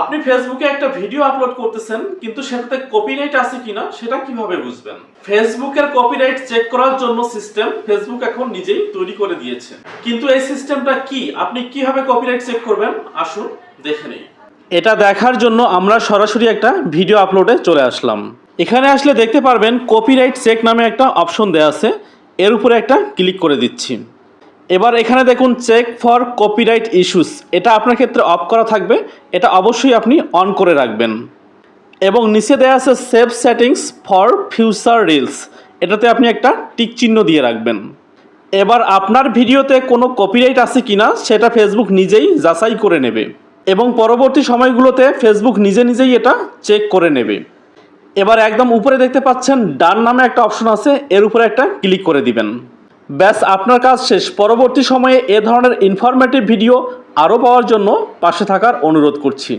আপনি ফেসবুকে একটা ভিডিও আপলোড করতেছেন, কিন্তু সেটাতে কপিরাইট আছে কিনা সেটা কীভাবে বুঝবেন? ফেসবুকের কপিরাইট চেক করার জন্য সিস্টেম ফেসবুক এখন নিজেই তৈরি করে দিয়েছে। কিন্তু এই সিস্টেমটা কি? আপনি কীভাবে কপিরাইট চেক করবেন? আসুন দেখে নেই। এটা দেখার জন্য আমরা সরাসরি একটা ভিডিও আপলোডে চলে আসলাম। এখানে আসলে দেখতে পারবেন কপিরাইট চেক নামে একটা অপশন দেওয়া আছে। এর উপরে একটা ক্লিক করে দিচ্ছি। এবার এখানে দেখুন চেক ফর কপিরাইট ইস্যুস এটা আপনার ক্ষেত্রে অফ করা থাকবে। এটা অবশ্যই আপনি অন করে রাখবেন। এবং নিচে দেওয়া আছে save settings for future reels এটাতে আপনি একটা টিক চিহ্ন দিয়ে রাখবেন। এবার আপনার ভিডিওতে কোনো কপিরাইট আছে কি না সেটা ফেসবুক নিজেই যাচাই করে নেবে। এবং পরবর্তী সময়গুলোতে ফেসবুক নিজে নিজেই এটা চেক করে নেবে। এবার একদম উপরে দেখতে পাচ্ছেন, ডান নামে একটা অপশন আছে, এর উপরে একটা ক্লিক করে দিবেন। ব্যাস, আপনার কাজ শেষ। পরবর্তী সময়ে এ ধরনের ইনফরমেটিভ ভিডিও আরও পাওয়ার জন্য পাশে থাকার অনুরোধ করছি।